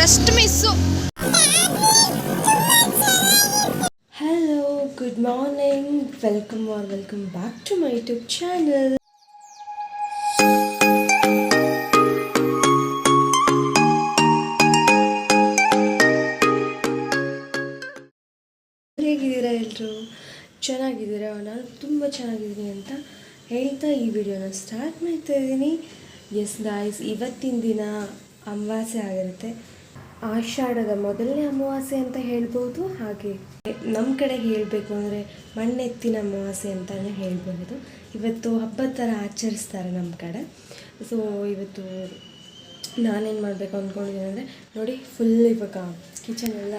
Just miss. Hello good morning welcome are welcome back to my YouTube channel ಹೇಗಿದ್ದೀರಾ ಎಲ್ಲರೂ ಚೆನ್ನಾಗಿದ್ದೀರಾ? ನಾನು ತುಂಬ ಚೆನ್ನಾಗಿದ್ದೀನಿ ಅಂತ ಹೇಳ್ತಾ ಈ ವಿಡಿಯೋನ ಸ್ಟಾರ್ಟ್ ಮಾಡ್ತಾ ಇದ್ದೀನಿ. ಎಸ್ ಗಾಯ್ಸ್ ಇವತ್ತಿನ ದಿನ ಅಮಾವಾಸ್ಯೆ ಆಗಿರುತ್ತೆ. ಆಷಾಢದ ಮೊದಲನೇ ಅಮಾವಾಸ್ಯೆ ಅಂತ ಹೇಳ್ಬೋದು, ಹಾಗೆ ನಮ್ಮ ಕಡೆ ಹೇಳಬೇಕು ಅಂದರೆ ಮಣ್ಣೆತ್ತಿನ ಅಮಾವಾಸ್ಯೆ ಅಂತಲೇ ಹೇಳ್ಬೋದು. ಇವತ್ತು ಹಬ್ಬದ ಥರ ಆಚರಿಸ್ತಾರೆ ನಮ್ಮ ಕಡೆ. ಸೊ ಇವತ್ತು ನಾನೇನು ಮಾಡಬೇಕು ಅಂದ್ಕೊಂಡಿದ್ದೀನಿ ಅಂದರೆ ನೋಡಿ ಫುಲ್ ಇವಾಗ ಕಿಚನ್ ಎಲ್ಲ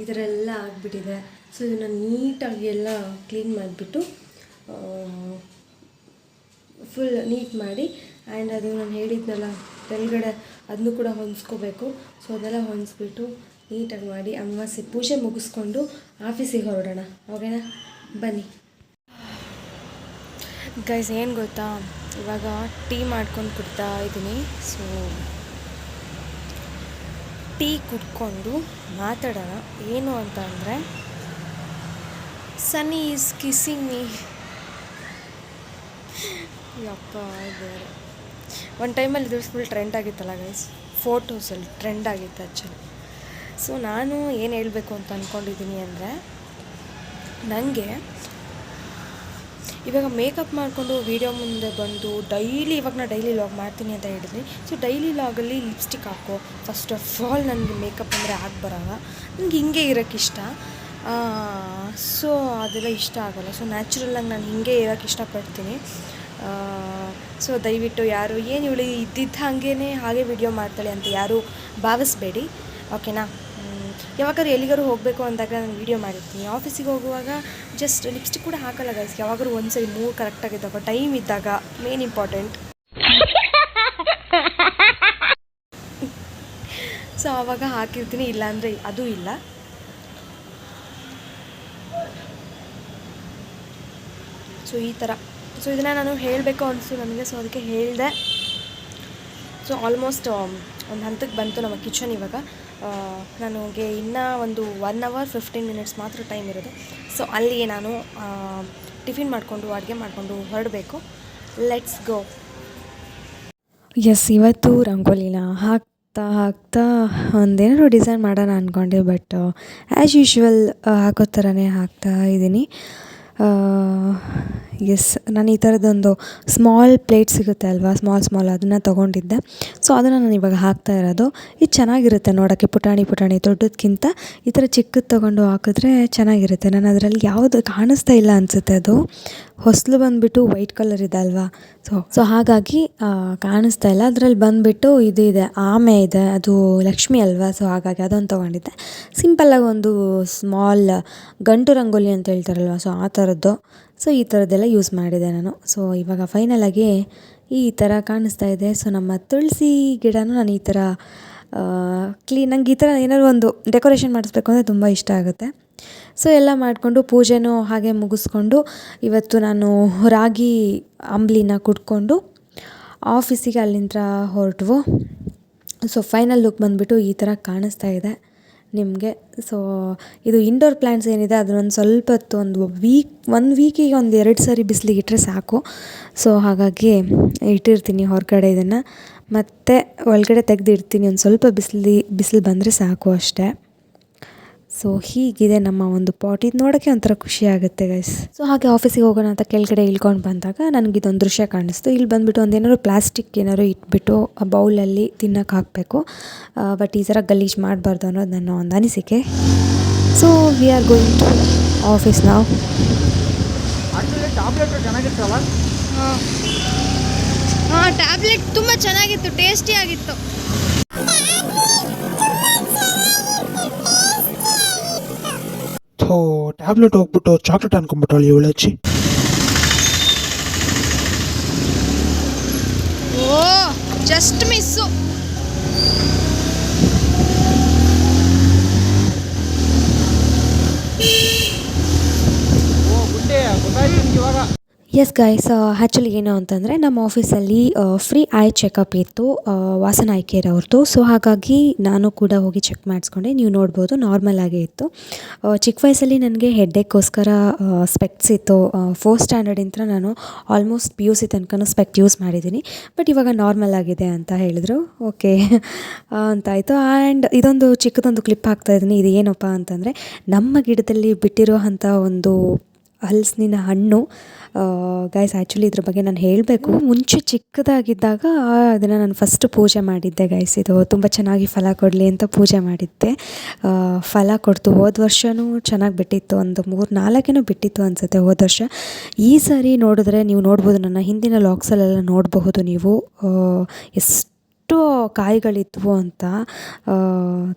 ಈ ಥರ ಎಲ್ಲ ಆಗಿಬಿಟ್ಟಿದೆ. ಸೊ ಇದನ್ನು ನೀಟಾಗಿ ಎಲ್ಲ ಕ್ಲೀನ್ ಮಾಡಿಬಿಟ್ಟು ಫುಲ್ ನೀಟ್ ಮಾಡಿ ಆ್ಯಂಡ್ ಅದು ನಾನು ಹೇಳಿದ್ನಲ್ಲ, ಕೆಳಗಡೆ ಅದನ್ನು ಕೂಡ ಹೊಂದ್ಸ್ಕೋಬೇಕು. ಸೊ ಅದೆಲ್ಲ ಹೊಂದಿಸ್ಬಿಟ್ಟು ನೀಟಾಗಿ ಮಾಡಿ ಅಮಾವಾಸ್ಯೆ ಪೂಜೆ ಮುಗಿಸ್ಕೊಂಡು ಆಫೀಸಿಗೆ ಹೊರಡೋಣ. ಓಕೆನಾ? ಬನ್ನಿ. ಗೈಸ್ ಏನು ಗೊತ್ತಾ? ಇವಾಗ ಟೀ ಮಾಡ್ಕೊಂಡು ಕುಡ್ತಾ ಇದ್ದೀನಿ. ಸೊ ಟೀ ಕುಡ್ಕೊಂಡು ಮಾತಾಡೋಣ. ಏನು ಅಂತ ಅಂದರೆ ಸನ್ನಿ ಈಸ್ ಕಿಸ್ಸಿಂಗ್ ಮೀ ಯಪ್ಪ ಬೇರೆ ಒಂದು ಟೈಮಲ್ಲಿ ಇದ್ರ ಫುಲ್ ಟ್ರೆಂಡ್ ಆಗಿತ್ತಲ್ಲ ಗೈಸ್ ಫೋಟೋಸಲ್ಲಿ ಟ್ರೆಂಡ್ ಆಗಿತ್ತು ಆ್ಯಕ್ಚುಲಿ ಸೊ ನಾನು ಏನು ಹೇಳಬೇಕು ಅಂತ ಅಂದ್ಕೊಂಡಿದ್ದೀನಿ ಅಂದರೆ ನನಗೆ ಇವಾಗ ಮೇಕಪ್ ಮಾಡಿಕೊಂಡು ವೀಡಿಯೋ ಮುಂದೆ ಬಂದು ಡೈಲಿ ಇವಾಗ ನಾನು ಡೈಲಿ ಲಾಗ್ ಮಾಡ್ತೀನಿ ಅಂತ ಹೇಳಿದ್ವಿ ಸೊ ಡೈಲಿ ಲಾಗಲ್ಲಿ ಲಿಪ್ಸ್ಟಿಕ್ ಹಾಕೋ ಫಸ್ಟ್ ಆಫ್ ಆಲ್ ನನಗೆ ಮೇಕಪ್ ಅಂದರೆ ಆಗಿ ಬರೋಲ್ಲ. ನನಗೆ ಹಿಂಗೆ ಇರೋಕ್ಕೆ ಇಷ್ಟ. ಸೊ ಅದೆಲ್ಲ ಇಷ್ಟ ಆಗೋಲ್ಲ. ಸೊ ನ್ಯಾಚುರಲ್ಲಾಗಿ ನಾನು ಹಿಂಗೆ ಇರೋಕ್ಕೆ ಇಷ್ಟಪಡ್ತೀನಿ. ಸೊ ದಯವಿಟ್ಟು ಯಾರು ಏನು ಇವಳು ಇದ್ದಿದ್ದ ಹಾಗೇ ಹಾಗೆ ವಿಡಿಯೋ ಮಾಡ್ತಾಳೆ ಅಂತ ಯಾರೂ ಭಾವಿಸ್ಬೇಡಿ ಓಕೆನಾ ಯಾವಾಗಾದ್ರೂ ಎಲ್ಲಿಗಾರು ಹೋಗಬೇಕು ಅಂದಾಗ ನಾನು ವೀಡಿಯೋ ಮಾಡಿರ್ತೀನಿ. ಆಫೀಸಿಗೆ ಹೋಗುವಾಗ ಜಸ್ಟ್ ಲಿಪ್ಸ್ಟಿಕ್ ಕೂಡ ಹಾಕಲ್ಲ ಗೈಸ್ ಯಾವಾಗಾದ್ರು ಒಂದು ಸರಿ ಮೂರು ಕರೆಕ್ಟಾಗಿದ್ದಾಗ ಟೈಮ್ ಇದ್ದಾಗ ಮೇನ್ ಇಂಪಾರ್ಟೆಂಟ್ ಸೊ ಆವಾಗ ಹಾಕಿರ್ತೀನಿ ಇಲ್ಲಾಂದರೆ ಅದು ಇಲ್ಲ. ಸೊ ಈ ಥರ ಸೊ ಇದನ್ನು ನಾನು ಹೇಳಬೇಕು ಅನಿಸ್ತು ನನಗೆ ಸೊ ಅದಕ್ಕೆ ಹೇಳಿದೆ. ಸೊ ಆಲ್ಮೋಸ್ಟ್ ಒಂದು ಹಂತಕ್ಕೆ ಬಂತು ನಮ್ಮ ಕಿಚನ್ ಇವಾಗ. ನನಗೆ ಇನ್ನೂ ಒಂದು ಒನ್ ಅವರ್ ಫಿಫ್ಟೀನ್ ಮಿನಿಟ್ಸ್ ಮಾತ್ರ ಟೈಮ್ ಇರೋದು. ಸೊ ಅಲ್ಲಿಗೆ ನಾನು ಟಿಫಿನ್ ಮಾಡಿಕೊಂಡು, ಅಡುಗೆ ಮಾಡಿಕೊಂಡು ಹೊರಡಬೇಕು. ಲೆಟ್ಸ್ ಗೋ ಎಸ್ ಇವತ್ತು ರಂಗೋಲಿನ ಹಾಕ್ತಾ ಹಾಕ್ತಾ ಒಂದೇನಾದ್ರು ಡಿಸೈನ್ ಮಾಡೋಣ ಅಂದ್ಕೊಂಡೆ ಬಟ್ ಆ್ಯಸ್ ಯೂಶ್ವಲ್ ಹಾಕೋ ಥರನೇ ಹಾಕ್ತಾ ಇದ್ದೀನಿ. ಎಸ್ ನಾನು ಈ ಥರದ್ದೊಂದು ಸ್ಮಾಲ್ ಪ್ಲೇಟ್ ಸಿಗುತ್ತೆ ಅಲ್ವಾ? ಸ್ಮಾಲ್ ಸ್ಮಾಲ್ ಅದನ್ನು ತೊಗೊಂಡಿದ್ದೆ. ಸೊ ಅದನ್ನು ನಾನು ಇವಾಗ ಹಾಕ್ತಾ ಇರೋದು. ಇದು ಚೆನ್ನಾಗಿರುತ್ತೆ ನೋಡೋಕ್ಕೆ, ಪುಟಾಣಿ ಪುಟಾಣಿ ದೊಡ್ಡದಕ್ಕಿಂತ ಈ ಥರ ಚಿಕ್ಕದು ತೊಗೊಂಡು ಹಾಕಿದ್ರೆ ಚೆನ್ನಾಗಿರುತ್ತೆ. ನಾನು ಅದರಲ್ಲಿ ಯಾವುದು ಕಾಣಿಸ್ತಾ ಇಲ್ಲ ಅನಿಸುತ್ತೆ ಅದು. ಹೊಸಲು ಬಂದುಬಿಟ್ಟು ವೈಟ್ ಕಲರ್ ಇದೆ ಅಲ್ವಾ? ಸೊ ಸೊ ಹಾಗಾಗಿ ಕಾಣಿಸ್ತಾ ಇಲ್ಲ. ಅದರಲ್ಲಿ ಬಂದುಬಿಟ್ಟು ಇದು ಇದೆ, ಆಮೆ ಇದೆ. ಅದು ಲಕ್ಷ್ಮಿ ಅಲ್ವಾ? ಸೊ ಹಾಗಾಗಿ ಅದೊಂದು ತೊಗೊಂಡಿದ್ದೆ. ಸಿಂಪಲ್ಲಾಗಿ ಒಂದು ಸ್ಮಾಲ್ ಗಂಟು ರಂಗೋಲಿ ಅಂತ ಹೇಳ್ತಾರಲ್ವ? ಸೊ ಆ ಥರದ್ದು. ಸೊ ಈ ಥರದ್ದೆಲ್ಲ ಯೂಸ್ ಮಾಡಿದೆ ನಾನು. ಸೊ ಇವಾಗ ಫೈನಲಾಗಿ ಈ ಥರ ಕಾಣಿಸ್ತಾ ಇದೆ. ಸೊ ನಮ್ಮ ತುಳಸಿ ಗಿಡನೂ ನಾನು ಈ ಥರ ಕ್ಲೀನ್ ನಂಗೆ ಈ ಥರ ಏನಾದ್ರು ಒಂದು ಡೆಕೋರೇಷನ್ ಮಾಡಿಸ್ಬೇಕು ಅಂದರೆ ತುಂಬ ಇಷ್ಟ ಆಗುತ್ತೆ. ಸೊ ಎಲ್ಲ ಮಾಡಿಕೊಂಡು ಪೂಜೆನೂ ಹಾಗೆ ಮುಗಿಸ್ಕೊಂಡು ಇವತ್ತು ನಾನು ರಾಗಿ ಅಂಬ್ಲಿನ ಕುಡ್ಕೊಂಡು ಆಫೀಸಿಗೆ ಅಲ್ಲಿಂದ ಹೊರಟ್ವು. ಸೊ ಫೈನಲ್ ಲುಕ್ ಬಂದುಬಿಟ್ಟು ಈ ಥರ ಕಾಣಿಸ್ತಾ ಇದೆ. ನಿಮಗೆ. ಸೊ ಇದು ಇಂಡೋರ್ ಪ್ಲ್ಯಾಂಟ್ಸ್ ಏನಿದೆ, ಅದನ್ನೊಂದು ಸ್ವಲ್ಪ ಹೊತ್ತು ಒಂದು ವೀಕ್ ಒಂದು ವೀಕಿಗೆ ಒಂದು ಎರಡು ಸಾರಿ ಬಿಸಿಲಿಗೆ ಇಟ್ಟರೆ ಸಾಕು. ಸೊ ಹಾಗಾಗಿ ಇಟ್ಟಿರ್ತೀನಿ ಹೊರಗಡೆ ಇದನ್ನು. ಮತ್ತು ಒಳಗಡೆ ತೆಗೆದಿಡ್ತೀನಿ, ಒಂದು ಸ್ವಲ್ಪ ಬಿಸಿಲಿ, ಬಿಸಿಲು ಬಂದರೆ ಸಾಕು ಅಷ್ಟೇ. ಸೊ ಹೀಗಿದೆ ನಮ್ಮ ಒಂದು ಪಾಟ್ ಇದು ನೋಡೋಕ್ಕೆ ಒಂಥರ ಖುಷಿ ಆಗುತ್ತೆ ಗೈಸ್ ಸೊ ಹಾಗೆ ಆಫೀಸಿಗೆ ಹೋಗೋಣ ಅಂತ ಕೆಳಗಡೆ ಇಳ್ಕೊಂಡು ಬಂದಾಗ ನನಗೆ ಇದೊಂದು ದೃಶ್ಯ ಕಾಣಿಸ್ತು. ಇಲ್ಲಿ ಬಂದುಬಿಟ್ಟು ಒಂದು ಏನಾದ್ರು ಪ್ಲಾಸ್ಟಿಕ್ ಏನಾದ್ರು ಇಟ್ಬಿಟ್ಟು ಆ ಬೌಲಲ್ಲಿ ತಿನ್ನೋಕೆ ಹಾಕಬೇಕು. ಬಟ್ ಈ ಥರ ಗಲೀಜ್ ಮಾಡಬಾರ್ದು ಅನ್ನೋದು ನನ್ನ ಒಂದು ಅನಿಸಿಕೆ. So we are going to office ನಾವು ಹಾಂ. ಟ್ಯಾಬ್ಲೆಟ್ ತುಂಬ ಚೆನ್ನಾಗಿತ್ತು ಟೇಸ್ಟಿ ಥೋ ಟ್ಯಾಬ್ಲೆಟ್ ಹೋಗ್ಬಿಟ್ಟು ಚಾಕ್ಲೇಟ್ ಅನ್ಕೊಂಡ್ಬಿಟ್ಟಳು ಇವಳಚ್ಚಿ ಓ ಜಸ್ಟ್ ಮಿಸ್ಸು ಓ ಗುಡ್ಡೆ ಗೊತ್ತಾಯ್ತು ನಿಮ್ಗೆ ಇವಾಗ? ಎಸ್ ಗೈಸ್ ಆ್ಯಕ್ಚುಲಿ ಏನು ಅಂತಂದರೆ ನಮ್ಮ ಆಫೀಸಲ್ಲಿ ಫ್ರೀ ಐ ಚೆಕಪ್ ಇತ್ತು ಆ, ವಾಸನ ಐ ಕೇರ್ ಅವ್ರದ್ದು ಸೊ ಹಾಗಾಗಿ ನಾನು ಕೂಡ ಹೋಗಿ ಚೆಕ್ ಮಾಡಿಸ್ಕೊಂಡೆ. ನೀವು ನೋಡ್ಬೋದು ನಾರ್ಮಲ್ ಆಗೇ ಇತ್ತು. ಆ, ಚಿಕ್ಕ ವಯಸ್ಸಲ್ಲಿ ನನಗೆ ಹೆಡ್ಡೆಕ್ಕೋಸ್ಕರ ಸ್ಪೆಕ್ಟ್ಸ್ ಇತ್ತು. ಫೋರ್ತ್ ಸ್ಟ್ಯಾಂಡರ್ಡಿಂದ ನಾನು ಆಲ್ಮೋಸ್ಟ್ ಪಿ ಯು ಸಿ ತನಕ ಸ್ಪೆಕ್ಟ್ ಯೂಸ್ ಮಾಡಿದ್ದೀನಿ. ಬಟ್ ಇವಾಗ ನಾರ್ಮಲ್ ಆಗಿದೆ ಅಂತ ಹೇಳಿದರು. ಓಕೆ ಅಂತಾಯಿತು. ಆ್ಯಂಡ್ ಇದೊಂದು ಚಿಕ್ಕದೊಂದು ಕ್ಲಿಪ್ ಹಾಕ್ತಾ ಇದ್ದೀನಿ. ಇದು ಏನಪ್ಪ ಅಂತಂದರೆ ನಮ್ಮ ಗಿಡದಲ್ಲಿ ಬಿಟ್ಟಿರೋ ಅಂಥ ಒಂದು ಹಲಸಿನ ಹಣ್ಣು. ಗೈಸ್ ಆ್ಯಕ್ಚುಲಿ ಇದ್ರ ಬಗ್ಗೆ ನಾನು ಹೇಳಬೇಕು. ಮುಂಚೆ ಚಿಕ್ಕದಾಗಿದ್ದಾಗ ಅದನ್ನು ನಾನು ಫಸ್ಟ್ ಪೂಜೆ ಮಾಡಿದ್ದೆ ಗೈಸ್ ಇದು ತುಂಬ ಚೆನ್ನಾಗಿ ಫಲ ಕೊಡಲಿ ಅಂತ ಪೂಜೆ ಮಾಡಿದ್ದೆ. ಫಲ ಕೊಡ್ತು. ಹೋದ ವರ್ಷವೂ ಚೆನ್ನಾಗಿ ಬಿಟ್ಟಿತ್ತು. ಒಂದು ಮೂರು ನಾಲ್ಕೇನೋ ಬಿಟ್ಟಿತ್ತು ಅನಿಸುತ್ತೆ ಹೋದ ವರ್ಷ. ಈ ಸಾರಿ ನೋಡಿದ್ರೆ ನೀವು ನೋಡ್ಬೋದು, ನನ್ನ ಹಿಂದಿನ ಲಾಕ್ಸಲ್ಲೆಲ್ಲ ನೋಡಬಹುದು ನೀವು. ಎಷ್ಟು ಎಷ್ಟು ಕಾಯಿಗಳಿದ್ವು ಅಂತ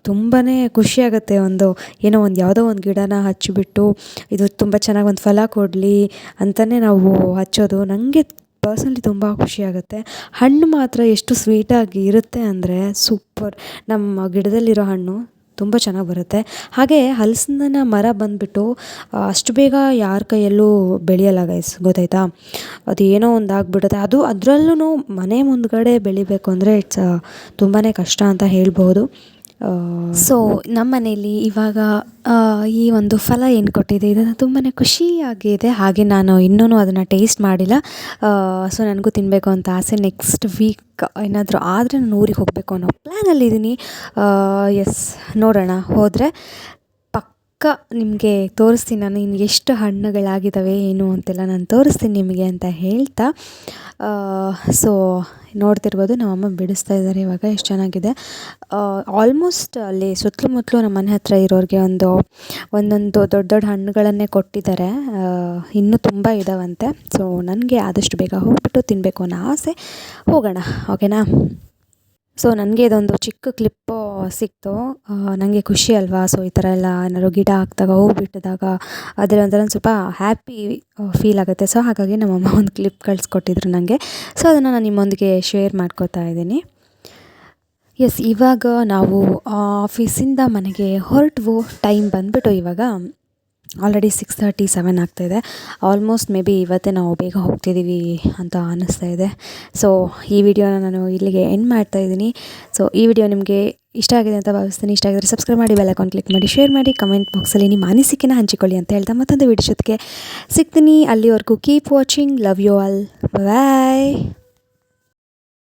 ತುಂಬಾ ಖುಷಿಯಾಗುತ್ತೆ. ಒಂದು, ಏನೋ ಒಂದು ಯಾವುದೋ ಒಂದು ಗಿಡನ ಹಚ್ಚಿಬಿಟ್ಟು, ಇದು ತುಂಬ ಚೆನ್ನಾಗಿ ಒಂದು ಫಲ ಕೊಡಲಿ ಅಂತಲೇ ನಾವು ಹಚ್ಚೋದು ನನಗೆ ಪರ್ಸ್ನಲಿ ತುಂಬ ಖುಷಿಯಾಗುತ್ತೆ. ಹಣ್ಣು ಮಾತ್ರ ಎಷ್ಟು ಸ್ವೀಟಾಗಿ ಇರುತ್ತೆ ಅಂದರೆ ಸೂಪರ್. ನಮ್ಮ ಗಿಡದಲ್ಲಿರೋ ಹಣ್ಣು ತುಂಬ ಚೆನ್ನಾಗಿ ಬರುತ್ತೆ. ಹಾಗೆ ಹಲಸಿನ ಮರ ಬಂದುಬಿಟ್ಟು ಅಷ್ಟು ಬೇಗ ಯಾರ ಕೈಯಲ್ಲೂ ಬೆಳೆಯಲ್ಲ ಗೈಸ್ ಗೊತ್ತಾಯ್ತಾ? ಅದು ಏನೋ ಒಂದು ಆಗಿಬಿಡುತ್ತೆ. ಅದು ಅದರಲ್ಲೂ ಮನೆ ಮುಂದುಗಡೆ ಬೆಳಿಬೇಕು ಅಂದರೆ ಇಟ್ಸ್ ತುಂಬಾ ಕಷ್ಟ ಅಂತ ಹೇಳ್ಬೋದು ಸೊ ನಮ್ಮ ಮನೆಯಲ್ಲಿ ಇವಾಗ ಈ ಒಂದು ಫಲ ಏನು ಕೊಟ್ಟಿದೆ, ಇದನ್ನು ತುಂಬಾ ಖುಷಿಯಾಗಿದೆ. ಹಾಗೆ ನಾನು ಇನ್ನೂ ಅದನ್ನು ಟೇಸ್ಟ್ ಮಾಡಿಲ್ಲ. ಸೊ ನನಗೂ ತಿನ್ನಬೇಕು ಅಂತ ಆಸೆ. ನೆಕ್ಸ್ಟ್ ವೀಕ್ ಏನಾದರೂ ಆದರೆ ನಾನು ಊರಿಗೆ ಹೋಗಬೇಕು ಅನ್ನೋ ಪ್ಲ್ಯಾನಲ್ಲಿದ್ದೀನಿ ಎಸ್ ನೋಡೋಣ. ಹೋದರೆ ಪಕ್ಕ ನಿಮಗೆ ತೋರಿಸ್ತೀನಿ ನಾನು ಇನ್ನು ಎಷ್ಟು ಹಣ್ಣುಗಳಾಗಿದ್ದಾವೆ, ಏನು ಅಂತೆಲ್ಲ ನಾನು ತೋರಿಸ್ತೀನಿ ನಿಮಗೆ ಅಂತ ಹೇಳ್ತಾ. ಸೊ ನೋಡ್ತಿರ್ಬೋದು ನಮ್ಮಮ್ಮ ಬಿಡಿಸ್ತಾ ಇದ್ದಾರೆ ಇವಾಗ ಎಷ್ಟು ಚೆನ್ನಾಗಿದೆ. ಆಲ್ಮೋಸ್ಟ್ ಅಲ್ಲಿ ಸುತ್ತಲೂ ನಮ್ಮ ಮನೆ ಹತ್ರ ಇರೋರಿಗೆ ಒಂದು, ಒಂದೊಂದು ದೊಡ್ಡ ದೊಡ್ಡ ಹಣ್ಣುಗಳನ್ನೇ ಕೊಟ್ಟಿದ್ದಾರೆ. ಇನ್ನೂ ತುಂಬ ಇದ್ದಾವಂತೆ ಸೊ ನನಗೆ ಆದಷ್ಟು ಬೇಗ ಹೋಗ್ಬಿಟ್ಟು ತಿನ್ನಬೇಕು ಅನ್ನೋ ಆಸೆ. ಹೋಗೋಣ ಓಕೆನಾ ಸೊ ನನಗೆ ಇದೊಂದು ಚಿಕ್ಕ ಕ್ಲಿಪ್ಪು ಸಿಕ್ತು. ನನಗೆ ಖುಷಿ ಅಲ್ವಾ? ಸೊ ಈ ಥರ ಎಲ್ಲ ಏನಾದ್ರು ಗಿಡ ಹಾಕಿದಾಗ, ಹೂ ಬಿಟ್ಟಿದಾಗ, ಅದರ ಒಂಥರ ಒಂದು ಸ್ವಲ್ಪ ಹ್ಯಾಪಿ ಫೀಲ್ ಆಗುತ್ತೆ. ಸೊ ಹಾಗಾಗಿ ನಮ್ಮಮ್ಮ ಒಂದು ಕ್ಲಿಪ್ ಕಳಿಸ್ಕೊಟ್ಟಿದ್ರು ನನಗೆ ಸೊ ಅದನ್ನು ನಾನು ನಿಮ್ಮೊಂದಿಗೆ ಶೇರ್ ಮಾಡ್ಕೋತಾ ಇದ್ದೀನಿ. ಎಸ್ ಇವಾಗ ನಾವು ಆಫೀಸಿಂದ ಮನೆಗೆ ಹೊರಟ್ವು. ಟೈಮ್ ಬಂದುಬಿಟ್ಟು ಇವಾಗ ಆಲ್ರೆಡಿ ಸಿಕ್ಸ್ ತರ್ಟಿ ಸೆವೆನ್ ಆಗ್ತಾಯಿದೆ. ಆಲ್ಮೋಸ್ಟ್ ಮೇ ಬಿ ಇವತ್ತೇ ನಾವು ಬೇಗ ಹೋಗ್ತಿದ್ದೀವಿ ಅಂತ ಅನ್ನಿಸ್ತಾ ಇದೆ ಸೊ ಈ ವಿಡಿಯೋನ ನಾನು ಇಲ್ಲಿಗೆ ಎಂಡ್ ಮಾಡ್ತಾ ಇದ್ದೀನಿ ಸೊ ಈ ವಿಡಿಯೋ ನಿಮಗೆ ಇಷ್ಟ ಆಗಿದೆ ಅಂತ ಭಾವಿಸ್ತೀನಿ. ಇಷ್ಟ ಆಗಿದ್ರೆ ಸಬ್ಸ್ಕ್ರೈಬ್ ಮಾಡಿ ಬೆಲ್ ಅಕೌಂಟ್ ಕ್ಲಿಕ್ ಮಾಡಿ ಶೇರ್ ಮಾಡಿ ಕಮೆಂಟ್ ಬಾಕ್ಸಲ್ಲಿ ನಿಮ್ಮ ಅನಿಸಿಕೆನ ಹಂಚಿಕೊಳ್ಳಿ ಅಂತ ಹೇಳ್ತಾ ಮತ್ತೊಂದು ವಿಡಿಯೋ ಜೊತೆಗೆ ಸಿಗ್ತೀನಿ. ಅಲ್ಲಿವರೆಗೂ keep watching love you all bye